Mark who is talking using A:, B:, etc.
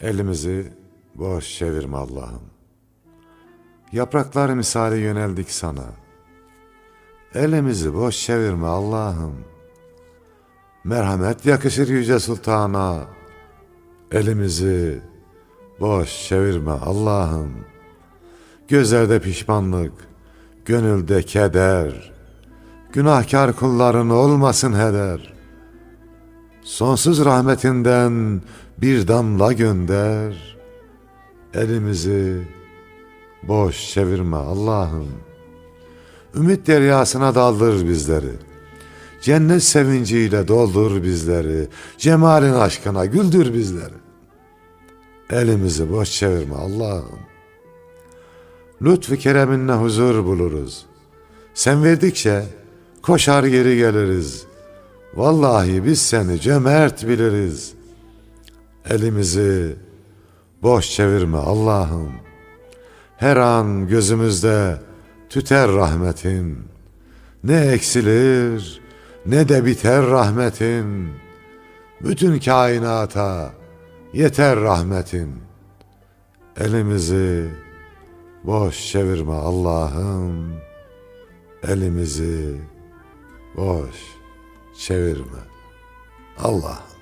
A: Elimizi boş çevirme Allah'ım. Yapraklar misali yöneldik sana. Elimizi boş çevirme Allah'ım. Merhamet yakışır yüce sultana. Elimizi boş çevirme Allah'ım. Gözlerde pişmanlık, gönülde keder. Günahkar kulların olmasın heder. Sonsuz rahmetinden bir damla gönder. Elimizi boş çevirme Allah'ım. Ümit deryasına daldır bizleri. Cennet sevinciyle doldur bizleri. Cemalin aşkına güldür bizleri. Elimizi boş çevirme Allah'ım. Lütfu kereminle huzur buluruz. Sen verdikçe koşar geri geliriz. Vallahi biz seni cömert biliriz. Elimizi boş çevirme Allah'ım. Her an gözümüzde tüter rahmetin. Ne eksilir ne de biter rahmetin. Bütün kainata yeter rahmetin. Elimizi boş çevirme Allah'ım. Elimizi boş çevirme. Allah'ım.